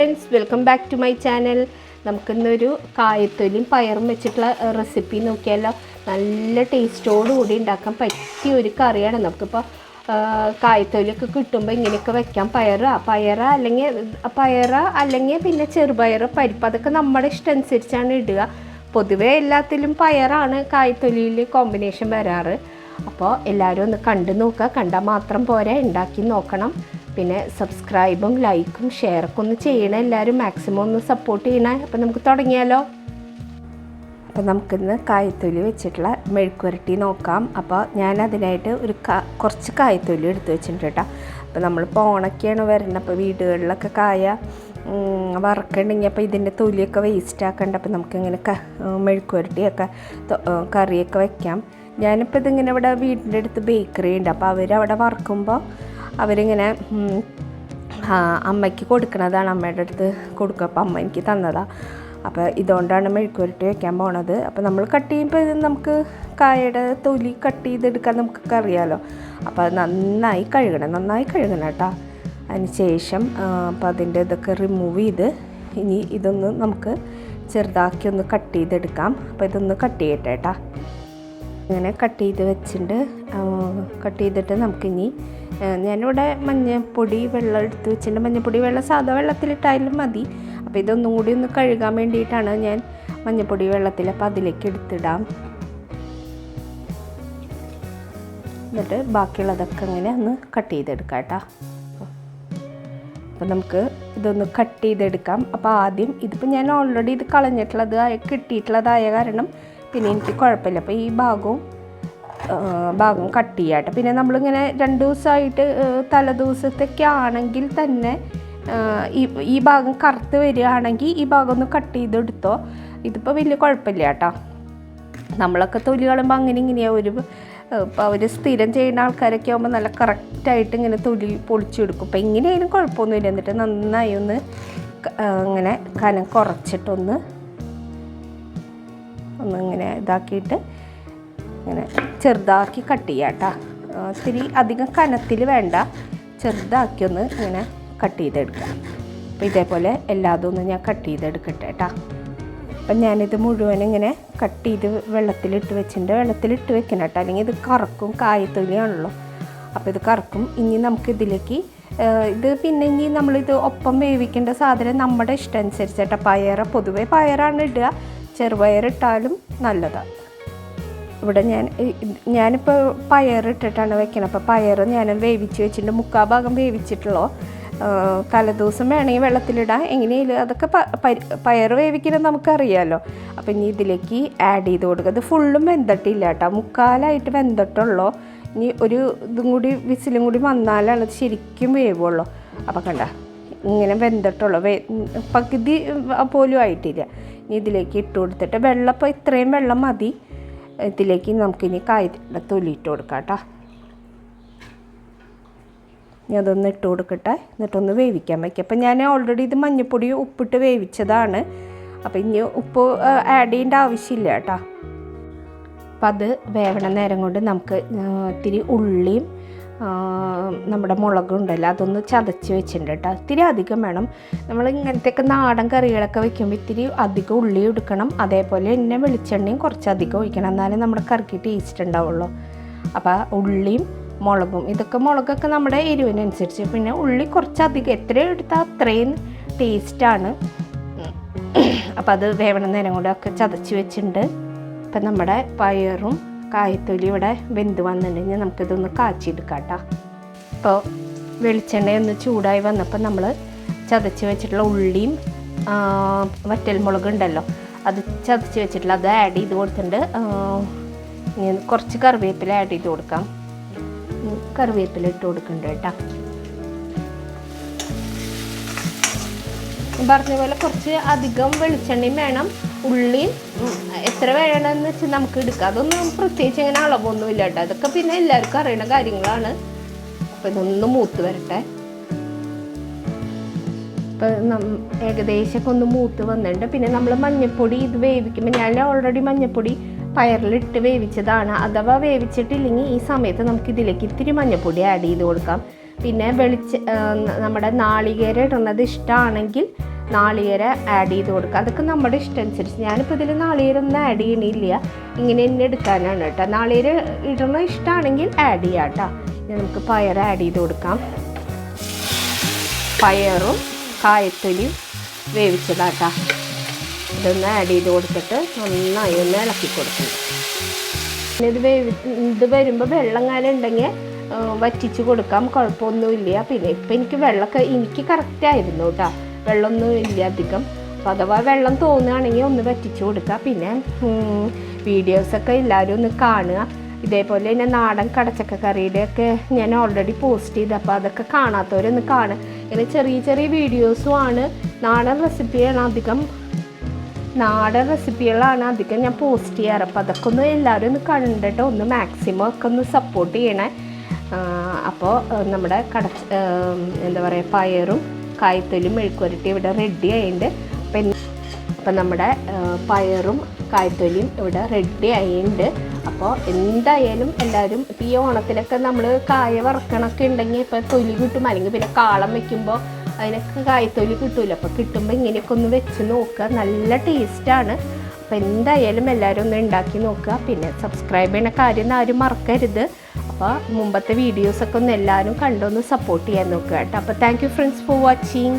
Friends welcome back to my channel നമുക്കിന്നൊരു കായത്തൊലിയും പയറും വെച്ചിട്ടുള്ള റെസിപ്പി നോക്കിയാലോ? നല്ല ടേസ്റ്റോട് കൂടി ഉണ്ടാക്കാൻ പറ്റിയ ഒരു കറിയാണ്. നമുക്കിപ്പോൾ കായത്തൊലിയൊക്കെ കിട്ടുമ്പോൾ ഇങ്ങനെയൊക്കെ വെക്കാം. പയറ പയറ അല്ലെങ്കിൽ പയറ അല്ലെങ്കിൽ പിന്നെ ചെറുപയർ പരിപ്പ് അതൊക്കെ നമ്മുടെ ഇഷ്ടം അനുസരിച്ചാണ് ഇടുക. പൊതുവേ എല്ലാത്തിലും പയറാണ് കായത്തൊലിയിൽ കോമ്പിനേഷൻ വരാറ്. അപ്പോൾ എല്ലാവരും ഒന്ന് കണ്ടു നോക്കുക. കണ്ടാൽ മാത്രം പോരാ. ഉണ്ടാക്കി നോക്കണം. പിന്നെ സബ്സ്ക്രൈബും ലൈക്കും ഷെയറൊക്കെ ഒന്ന് ചെയ്യണം. എല്ലാവരും മാക്സിമം ഒന്ന് സപ്പോർട്ട് ചെയ്യണേ. അപ്പം നമുക്ക് തുടങ്ങിയാലോ? അപ്പം നമുക്കിന്ന് കായത്തൊലി വെച്ചിട്ടുള്ള മെഴുക്കുരട്ടി നോക്കാം. അപ്പോൾ ഞാൻ അതിനായിട്ട് ഒരു കുറച്ച് കായത്തൊലി എടുത്ത് വെച്ചിട്ടുണ്ട് കേട്ടോ. അപ്പോൾ നമ്മളിപ്പോൾ ഓണൊക്കെയാണ് വരുന്നത് അപ്പോൾ വീടുകളിലൊക്കെ കായ വറക്കണ്ടെങ്കിൽ അപ്പോൾ ഇതിന്റെ തൊലിയൊക്കെ വേസ്റ്റ് ആക്കണ്ട. അപ്പോൾ നമുക്കിങ്ങനെ ക മെഴുക്കുരട്ടിയൊക്കെ കറിയൊക്കെ വെക്കാം. ഞാനിപ്പോൾ ഇതിങ്ങനെ ഇവിടെ വീടിന്റെ അടുത്ത് ബേക്കറി ഉണ്ട്. അപ്പോൾ അവരവിടെ വറക്കുമ്പോൾ അവരിങ്ങനെ അമ്മയ്ക്ക് കൊടുക്കണതാണ് അമ്മയുടെ അടുത്ത് കൊടുക്കുക. അപ്പോൾ അമ്മ എനിക്ക് തന്നതാണ് അപ്പോൾ ഇതുകൊണ്ടാണ് മെഴുക്കുരട്ടി വയ്ക്കാൻ പോണത്. അപ്പോൾ നമ്മൾ കട്ട് ചെയ്യുമ്പോൾ ഇത് നമുക്ക് കായയുടെ തൊലി കട്ട് ചെയ്തെടുക്കാൻ നമുക്കൊക്കെ അറിയാമല്ലോ അപ്പോൾ അത് നന്നായി കഴുകണം നന്നായി കഴുകണം കേട്ടോ. അതിന് ശേഷം അപ്പോൾ അതിന്റെ ഇതൊക്കെ റിമൂവ് ചെയ്ത് ഇനി ഇതൊന്ന് നമുക്ക് ചെറുതാക്കി ഒന്ന് കട്ട് ചെയ്തെടുക്കാം. അപ്പോൾ ഇതൊന്ന് കട്ട് ചെയ്യട്ടെ കേട്ടോ. ഇങ്ങനെ കട്ട് ചെയ്ത് വെച്ചിട്ടുണ്ട്. കട്ട് ചെയ്തിട്ട് നമുക്കിനി ഞാനിവിടെ മഞ്ഞപ്പൊടി വെള്ളം എടുത്ത് വെച്ചിട്ടുണ്ട്. മഞ്ഞപ്പൊടി വെള്ളം സാധാ വെള്ളത്തിലിട്ടായാലും മതി. അപ്പോൾ ഇതൊന്നും കൂടി ഒന്ന് കഴുകാൻ വേണ്ടിയിട്ടാണ് ഞാൻ മഞ്ഞപ്പൊടി വെള്ളത്തിൽ അപ്പോൾ അതിലേക്ക് എടുത്തിടാം. എന്നിട്ട് ബാക്കിയുള്ളതൊക്കെ അങ്ങനെ ഒന്ന് കട്ട് ചെയ്തെടുക്കാം കേട്ടോ. അപ്പോൾ നമുക്ക് ഇതൊന്ന് കട്ട് ചെയ്തെടുക്കാം. അപ്പോൾ ആദ്യം ഇതിപ്പോൾ ഞാൻ ഓൾറെഡി ഇത് കളഞ്ഞിട്ടുള്ളത് കിട്ടിയിട്ടുള്ളതായ കാരണം പിന്നെ എനിക്ക് കുഴപ്പമില്ല. അപ്പോൾ ഈ ഭാഗവും ഭാഗം കട്ട് ചെയ്യാട്ടെ പിന്നെ നമ്മളിങ്ങനെ രണ്ട് ദിവസമായിട്ട് തലേദിവസത്തൊക്കെ ആണെങ്കിൽ തന്നെ ഈ ഈ ഭാഗം കറുത്ത് വരികയാണെങ്കിൽ ഈ ഭാഗം ഒന്ന് കട്ട് ചെയ്തെടുത്തോ. ഇതിപ്പോൾ വലിയ കുഴപ്പമില്ല കേട്ടോ. നമ്മളൊക്കെ തൊലി കളയുമ്പോൾ അങ്ങനെ ഇങ്ങനെയാണ് ഒരു ഇപ്പോൾ അവർ സ്ഥിരം ചെയ്യുന്ന ആൾക്കാരൊക്കെ ആകുമ്പോൾ നല്ല കറക്റ്റായിട്ട് ഇങ്ങനെ തൊലി പൊളിച്ചെടുക്കും. അപ്പോൾ എങ്ങനെയായാലും കുഴപ്പമൊന്നുമില്ല. എന്നിട്ട് നന്നായി ഒന്ന് അങ്ങനെ കനം കുറച്ചിട്ടൊന്ന് ഒന്നിങ്ങനെ ഇതാക്കിയിട്ട് ഇങ്ങനെ ചെറുതാക്കി കട്ട് ചെയ്യാം കേട്ടോ. ഒത്തിരി അധികം കനത്തിൽ വേണ്ട. ചെറുതാക്കി ഒന്ന് ഇങ്ങനെ കട്ട് ചെയ്തെടുക്കാം. അപ്പോൾ ഇതേപോലെ എല്ലാതും ഒന്ന് ഞാൻ കട്ട് ചെയ്തെടുക്കട്ടെ കേട്ടോ. അപ്പം ഞാനിത് മുഴുവൻ ഇങ്ങനെ കട്ട് ചെയ്ത് വെള്ളത്തിലിട്ട് വെച്ചിട്ടുണ്ട്. വെള്ളത്തിലിട്ട് വെക്കണം കേട്ടോ. അല്ലെങ്കിൽ ഇത് കറക്കും കായത്തൊലിയാണല്ലോ അപ്പോൾ ഇത് കറക്കും. ഇനി നമുക്കിതിലേക്ക് ഇത് പിന്നെ ഇനി നമ്മളിത് ഒപ്പം വേവിക്കേണ്ട സാധനം നമ്മുടെ ഇഷ്ടം അനുസരിച്ച് കേട്ടോ. പയറ് പൊതുവേ പയറാണ് ഇടുക. ചെറുപയറിട്ടാലും നല്ലതാണ്. ഇവിടെ ഞാൻ ഞാനിപ്പോൾ പയറിട്ടിട്ടാണ് വെക്കുന്നത് അപ്പോൾ പയർ ഞാൻ വേവിച്ച് വെച്ചിട്ടുണ്ട്. മുക്കാൽ ഭാഗം വേവിച്ചിട്ടുള്ളൂ. തലദിവസം വേണമെങ്കിൽ വെള്ളത്തിലിടാം. എങ്ങനെയല്ല അതൊക്കെ പയർ വേവിക്കുന്നത് നമുക്കറിയാമല്ലോ അപ്പോൾ ഇനി ഇതിലേക്ക് ആഡ് ചെയ്ത് കൊടുക്കുക. ഇത് ഫുള്ളും വെന്തട്ടില്ല കേട്ടോ. മുക്കാലായിട്ട് വെന്തട്ടുള്ളൂ. ഇനി ഒരു ഇതും കൂടി വിസിലും കൂടി വന്നാലാണ് അത് ശരിക്കും വേവുള്ളൂ. അപ്പോൾ കണ്ട ഇങ്ങനെ വെന്തട്ടുള്ളൂ. വേ പകുതി പോലും ആയിട്ടില്ല. ഇനി ഇതിലേക്ക് ഇട്ട് കൊടുത്തിട്ട് വെള്ളം ഇപ്പോൾ ഇത്രയും വെള്ളം മതി. ഇതിലേക്ക് നമുക്കിനി കായത്തിന്റെ തൊലിയിട്ട് കൊടുക്കാം കേട്ടോ. ഇനി അതൊന്ന് ഇട്ട് കൊടുക്കട്ടെ. എന്നിട്ടൊന്ന് വേവിക്കാൻ വയ്ക്കാം. അപ്പം ഞാൻ ഓൾറെഡി ഇത് മഞ്ഞൾപ്പൊടി ഉപ്പിട്ട് വേവിച്ചതാണ്. അപ്പം ഇനി ഉപ്പ് ആഡ് ചെയ്യേണ്ട ആവശ്യമില്ല കേട്ടോ. അപ്പം അത് വേവണ നേരം കൊണ്ട് നമുക്ക് ഇത്തിരി ഉള്ളിയും നമ്മുടെ മുളക് ഉണ്ടല്ലോ അതൊന്ന് ചതച്ച് വെച്ചിട്ടുണ്ട് കേട്ടോ ഇത്തിരി അധികം വേണം. നമ്മൾ ഇങ്ങനത്തെയൊക്കെ നാടൻ കറികളൊക്കെ വെക്കുമ്പോൾ ഇത്തിരി അധികം ഉള്ളി എടുക്കണം. അതേപോലെ തന്നെ വെളിച്ചെണ്ണയും കുറച്ചധികം ഒഴിക്കണം. എന്നാലേ നമ്മുടെ കറിക്ക് ടേസ്റ്റ് ഉണ്ടാവുള്ളൂ. അപ്പോൾ ഉള്ളിയും മുളകും ഇതൊക്കെ മുളകൊക്കെ നമ്മുടെ എരിവിനനുസരിച്ച്. പിന്നെ ഉള്ളി കുറച്ചധികം എത്ര എടുത്താൽ അത്രയും ടേസ്റ്റാണ് അപ്പോൾ അത് വേവണ നേരം കൂടെ ഒക്കെ ചതച്ച് വെച്ചിട്ടുണ്ട്. ഇപ്പം നമ്മുടെ പയറും കായത്തൊലി ഇവിടെ വെന്ത് വന്നിട്ടുണ്ടെങ്കിൽ നമുക്കിതൊന്ന് കാച്ചിയെടുക്കാം കേട്ടോ ഇപ്പോൾ വെളിച്ചെണ്ണ ഒന്ന് ചൂടായി വന്നപ്പോൾ നമ്മൾ ചതച്ച് വെച്ചിട്ടുള്ള ഉള്ളിയും വറ്റൽ വറ്റൽമുളക് ഉണ്ടല്ലോ അത് ചതച്ച് വെച്ചിട്ടുള്ള അത് ആഡ് ചെയ്ത് കൊടുത്തിട്ടുണ്ട്. കുറച്ച് കറിവേപ്പില ആഡ് ചെയ്ത് കൊടുക്കാം. കറിവേപ്പില ഇട്ട് കൊടുക്കുന്നുണ്ട് കേട്ടോ. പറഞ്ഞ പോലെ കുറച്ച് അധികം വെളിച്ചെണ്ണയും വേണം. ഉള്ളിയും ഉം, എത്ര വേണമെന്ന് വെച്ചാൽ നമുക്ക് എടുക്കാം. അതൊന്നും പ്രത്യേകിച്ച് ഇങ്ങനെ അളവൊന്നുമില്ല കേട്ടോ. അതൊക്കെ പിന്നെ എല്ലാവർക്കും അറിയുന്ന കാര്യങ്ങളാണ്. അപ്പം ഇതൊന്ന് മൂത്ത് വരട്ടെ. ഇപ്പം ഏകദേശമൊക്കെ ഒന്ന് മൂത്ത് വന്നിട്ടുണ്ട്. പിന്നെ നമ്മൾ മഞ്ഞൾപ്പൊടി ഇത് വേവിക്കുമ്പോൾ ഞാൻ ഓൾറെഡി മഞ്ഞൾപ്പൊടി പയറിലിട്ട് വേവിച്ചതാണ്. അഥവാ വേവിച്ചിട്ടില്ലെങ്കിൽ ഈ സമയത്ത് നമുക്ക് ഇതിലേക്ക് ഇത്തിരി മഞ്ഞൾപ്പൊടി ആഡ് ചെയ്ത് കൊടുക്കാം. പിന്നെ വെളിച്ച നമ്മുടെ നാളികേരം ഇടുന്നത് ഇഷ്ടമാണെങ്കിൽ നാളികേരം ആഡ് ചെയ്ത് കൊടുക്കുക. അതൊക്കെ നമ്മുടെ ഇഷ്ടം അനുസരിച്ച് ഞാനിപ്പോൾ ഇതിൽ നാളികേരൊന്നും ആഡ് ചെയ്യണില്ല. ഇങ്ങനെ തന്നെ എടുക്കാനാണ് കേട്ടോ. നാളികേര ഇടണ ഇഷ്ടമാണെങ്കിൽ ആഡ് ചെയ്യാം കേട്ടോ. നമുക്ക് പയർ ആഡ് ചെയ്ത് കൊടുക്കാം. പയറും കായത്തൊലിയും വേവിച്ചതാട്ടാ. ഇതൊന്ന് ആഡ് ചെയ്ത് കൊടുത്തിട്ട് നന്നായി ഒന്ന് ഇളക്കി കൊടുക്കണം. പിന്നെ ഇത് വേവി ഇത് വരുമ്പോൾ വെള്ളം കാലം ഉണ്ടെങ്കിൽ വറ്റിച്ച് കൊടുക്കാം. കുഴപ്പമൊന്നുമില്ല. പിന്നെ ഇപ്പം എനിക്ക് വെള്ളമൊക്കെ എനിക്ക് കറക്റ്റായിരുന്നു കേട്ടോ. വെള്ളമൊന്നും ഇല്ല അധികം. അപ്പോൾ അഥവാ വെള്ളം തോന്നുകയാണെങ്കിൽ ഒന്ന് വറ്റിച്ചു കൊടുക്കുക. പിന്നെ വീഡിയോസൊക്കെ എല്ലാവരും ഒന്ന് കാണുക. ഇതേപോലെ തന്നെ നാടൻ കടച്ചക്ക കറിയുടെ ഒക്കെ ഞാൻ ഓൾറെഡി പോസ്റ്റ് ചെയ്ത്. അപ്പോൾ അതൊക്കെ കാണാത്തവരൊന്ന് കാണുക. ഇങ്ങനെ ചെറിയ ചെറിയ വീഡിയോസും ആണ്. നാടൻ റെസിപ്പിയാണ് അധികം. നാടൻ റെസിപ്പികളാണ് അധികം ഞാൻ പോസ്റ്റ് ചെയ്യാറ്. അപ്പോൾ അതൊക്കെ ഒന്ന് എല്ലാവരും ഒന്ന് കണ്ടിട്ട് ഒന്ന് മാക്സിമം ഒക്കെ ഒന്ന് സപ്പോർട്ട് ചെയ്യണേ. അപ്പോൾ നമ്മുടെ കട എന്താ പറയുക പയറും കായ്ത്തൊലിയും മെഴുക്കുരട്ടി ഇവിടെ റെഡി ആയിട്ടുണ്ട് അപ്പം അപ്പം നമ്മുടെ പയറും കായ്ത്തൊലിയും ഇവിടെ റെഡി ആയിട്ടുണ്ട് അപ്പോൾ എന്തായാലും എല്ലാവരും ഇപ്പോൾ ഈ ഓണത്തിനൊക്കെ നമ്മൾ കായ വറക്കണമൊക്കെ ഉണ്ടെങ്കിൽ ഇപ്പോൾ തൊലി കിട്ടും. അല്ലെങ്കിൽ പിന്നെ കാളം വെക്കുമ്പോൾ അതിനൊക്കെ കായ്ത്തൊലി കിട്ടൂല. അപ്പോൾ കിട്ടുമ്പോൾ ഇങ്ങനെയൊക്കെ ഒന്ന് വെച്ച് നോക്കുക നല്ല ടേസ്റ്റാണ് അപ്പോൾ എന്തായാലും എല്ലാവരും ഒന്ന് ഉണ്ടാക്കി നോക്കുക. പിന്നെ സബ്സ്ക്രൈബ് ചെയ്യുന്ന കാര്യം ആരും മറക്കരുത്. അപ്പോൾ മുമ്പത്തെ വീഡിയോസൊക്കെ ഒന്ന് എല്ലാവരും കണ്ടൊന്ന് സപ്പോർട്ട് ചെയ്യാൻ നോക്കുക കേട്ടോ. അപ്പോൾ താങ്ക് ഫ്രണ്ട്സ് ഫോർ വാച്ചിങ്